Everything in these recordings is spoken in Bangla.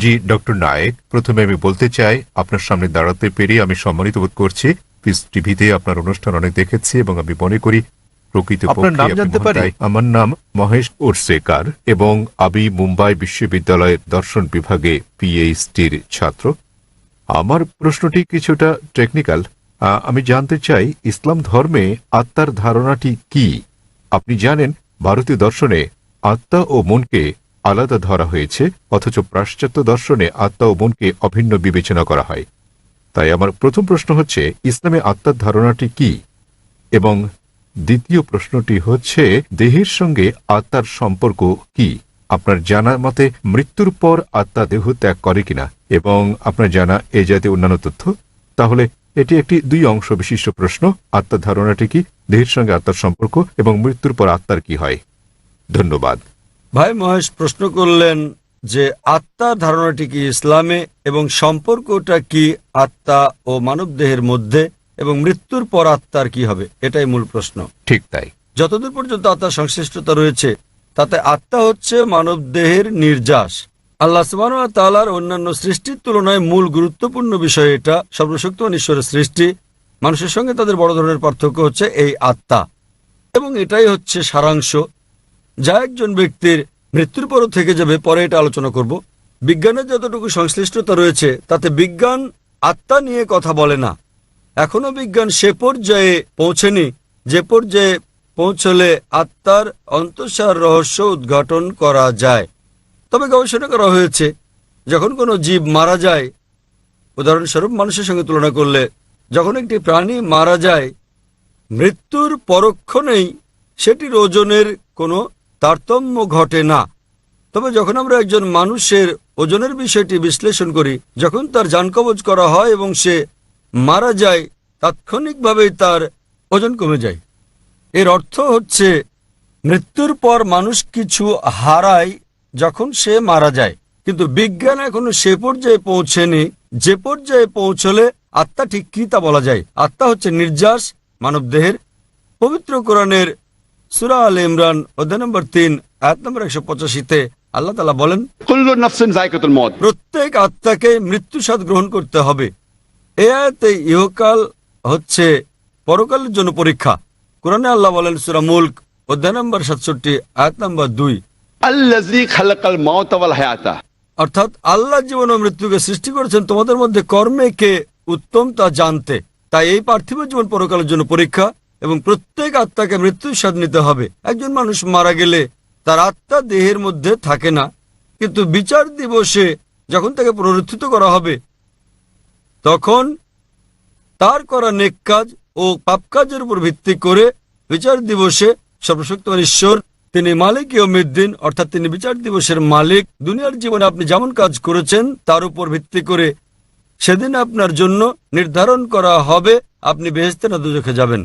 জি ডক্টর নায়েক প্রথমে আমি বলতে চাই আপনার সামনে দাঁড়াতে পেরে আমি সম্মানিত বোধ করছি। পিস টিভিতে আপনার অনুষ্ঠান অনেক দেখেছি এবং আমি মনে করি প্রকৃত আমার নাম মহেশ ওরসেকার এবং আমি মুম্বাই বিশ্ববিদ্যালয়ের দর্শন বিভাগে পিএইচডির ছাত্র। আমার প্রশ্নটি কিছুটা টেকনিক্যাল আমি জানতে চাই ইসলাম ধর্মে আত্মার ধারণাটি কি? আপনি জানেন ভারতীয় দর্শনে আত্মা ও মনকে আলাদা ধরা হয়েছে, অথচ পাশ্চাত্য দর্শনে আত্মা ও মনকে অভিন্ন বিবেচনা করা হয়। তাই আমার প্রথম প্রশ্ন হচ্ছে, ইসলামে আত্মার ধারণাটি কি? এবং দ্বিতীয় প্রশ্নটি হচ্ছে, দেহের সঙ্গে আত্মার সম্পর্ক কি? আপনার জানা মতে মৃত্যুর পর আত্মা দেহ ত্যাগ করে কিনা? এবং আপনার জানা এ জাতীয় অন্যান্য তথ্য? তাহলে এটি একটি দুই অংশ বিশিষ্ট প্রশ্ন, আত্মার ধারণাটি কি? দেহের সঙ্গে আত্মার সম্পর্ক এবং মৃত্যুর পর আত্মার কি হয়? ধন্যবাদ। ভাই মহেশ প্রশ্ন করলেন যে আত্মার ধারণাটি কি ইসলামে এবং সম্পর্কটা কি আত্মা ও মানবদেহের মধ্যে এবং মৃত্যুর পর আত্মার কি হবে? এটাই মূল প্রশ্ন। ঠিক তাই। যতদূর পর্যন্ত আত্মার সংশ্লিষ্টতা রয়েছে তাতে আত্মা হচ্ছে মানবদেহের নির্যাস। আল্লাহ সুবাহ তালার অন্যান্য সৃষ্টির তুলনায় মূল গুরুত্বপূর্ণ বিষয় এটা। সর্বশক্তিমান ঈশ্বরের সৃষ্টি। মানুষের সঙ্গে তাদের বড় ধরনের পার্থক্য হচ্ছে এই আত্মা। এবং এটাই হচ্ছে সারাংশ। যা একজন ব্যক্তির মৃত্যুর পরও থেকে যাবে, পরে এটা আলোচনা করব। বিজ্ঞানের যতটুকু সংশ্লিষ্টতা রয়েছে, তাতে বিজ্ঞান আত্মা নিয়ে কথা বলে না। এখনও বিজ্ঞান সে পর্যায়ে পৌঁছেনি, যে পর্যায়ে পৌঁছলে আত্মার অন্তঃসার রহস্য উদ্ঘাটন করা যায়। তবে গবেষণা করা হয়েছে, যখন কোনো জীব মারা যায়, উদাহরণস্বরূপ মানুষের সঙ্গে তুলনা করলে, যখন একটি প্রাণী মারা যায়, মৃত্যুর পরক্ষণেই সেটির ওজনের কোনো তারতম্য ঘটে না। তবে যখন আমরা একজন মানুষের ওজনের বিষয়টি বিশ্লেষণ করি, যখন তার যানকবজ করা হয় এবং সে মারা যায় তাৎক্ষণিকভাবেই তার ওজন কমে যায়। এর অর্থ হচ্ছে, মৃত্যুর পর মানুষ কিছু হারায় যখন সে মারা যায়। কিন্তু বিজ্ঞান এখনও সে পর্যায়ে পৌঁছেনি। যে পর্যায়ে পৌঁছলে আত্মা ঠিক কি তা বলা যায়। আত্মা হচ্ছে নির্যাস, মানবদেহের পবিত্র কোরআনের সুরা আল ইমরান অধ্যায় নম্বর তিন আয়াত নম্বর একশো পঁচাশিতে আল্লাহ তালা বলেন প্রত্যেক আত্মাকে মৃত্যু স্বাদ গ্রহণ করতে হবে। এ আয়াতে ইহকাল হচ্ছে পরকালের জন্য পরীক্ষা। কোরআনে আল্লাহ বলেন সুরা মুল্ক অধ্যায় নম্বর সাতষট্টি আয়াত নম্বর দুই। অর্থাৎ আল্লাহ জীবন ও মৃত্যুকে সৃষ্টি করেছেন তোমাদের মধ্যে কর্মে কে উত্তম তা জানতে। তাই এই পার্থিব জীবন পরকালের জন্য পরীক্ষা। এবং প্রত্যেক আত্মাকে মৃত্যুর স্বাদ নিতে হবে। একজন মানুষ মারা গেলে তার আত্মা দেহের মধ্যে থাকে না, কিন্তু বিচার দিবসে যখন তাকে পুনরুত্থিত করা হবে, তখন তার করা নেক কাজ ও পাপ কাজের উপর ভিত্তি করে বিচার দিবসে সর্বশক্তিমান ঈশ্বর, তিনি মালিক ইয়মিদ্দিন অর্থাৎ তিনি বিচার দিবসের মালিক, দুনিয়ার জীবনে আপনি যেমন কাজ করেছেন, তার উপর ভিত্তি করে সেদিন আপনার জন্য নির্ধারণ করা হবে, আপনি বেহেস্তে না দুজখে যাবেন।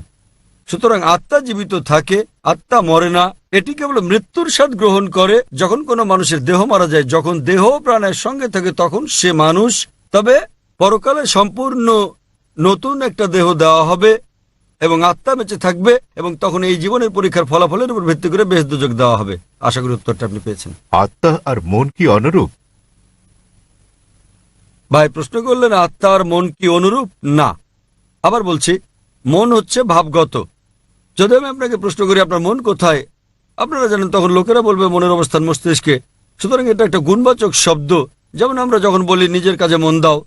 সুতরাং আত্মা জীবিত থাকে আত্মা মরে না। এটি কেবল মৃত্যুর স্বাদ গ্রহণ করে। যখন কোনো মানুষের দেহ মারা যায় যখন দেহ প্রাণের সঙ্গে থাকে তখন সে মানুষ। তবে পরকালে সম্পূর্ণ নতুন একটা দেহ দেওয়া হবে এবং আত্মা বেঁচে থাকবে এবং তখন এই জীবনের পরীক্ষার ফলাফলের উপর ভিত্তি করে বেশ দুযোগ দেওয়া হবে। আশা করি উত্তরটা আপনি পেয়েছেন। আত্মা আর মন কি অনুরূপ? ভাই প্রশ্ন করলেন আত্মা আর মন কি অনুরূপ? না। আবার বলছি মন হচ্ছে ভাবগত। যদি আমি আপনাকে প্রশ্ন করি, আপনার মন কোথায়? আপনারা জানেন, তখন লোকেরা বলবে, মনের অবস্থান মস্তিষ্কে। সুতরাং এটা একটা গুণবাচক শব্দ। যেমন আমরা যখন বলি, নিজের কাজে মন দাও,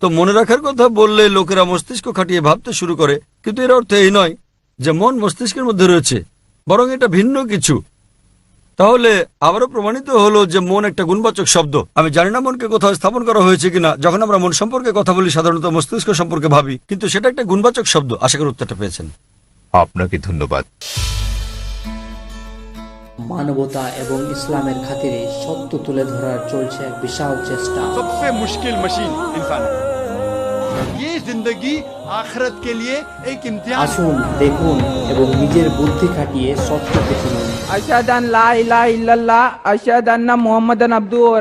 তো মনে রাখার কথা বললে লোকেরা মস্তিষ্ক খাটিয়ে ভাবতে শুরু করে। কিন্তু এর অর্থ এই নয় যে মন মস্তিষ্কের মধ্যে রয়েছে, বরং এটা ভিন্ন কিছু। তাহলে আবারও প্রমাণিত হলো যে মন একটা গুণবাচক শব্দ। আমি জানি না মনকে কোথাও স্থাপন করা হয়েছে কিনা। যখন আমরা মন সম্পর্কে কথা বলি, সাধারণত মস্তিষ্ক সম্পর্কে ভাবি, কিন্তু সেটা একটা গুণবাচক শব্দ। আশা করি উত্তরটা পেয়েছেন। আপনাকে ধন্যবাদ। মানবতা এবং ইসলামের খাতিরে সত্য তুলে ধরার চলছে এক বিশাল চেষ্টা। সবচেয়ে মুশকিল মেশিন ইনসান। জিন্দগি আখরত কে লিয়ে এক ইমতিহান আসুন দেখুন এবং নিজের বুদ্ধি খাটিয়ে সত্যকে চিনুন। আশহাদু লা ইলাহা ইল্লাল্লাহ আশহাদু আন্না মুহাম্মাদান আবদুহু ওয়া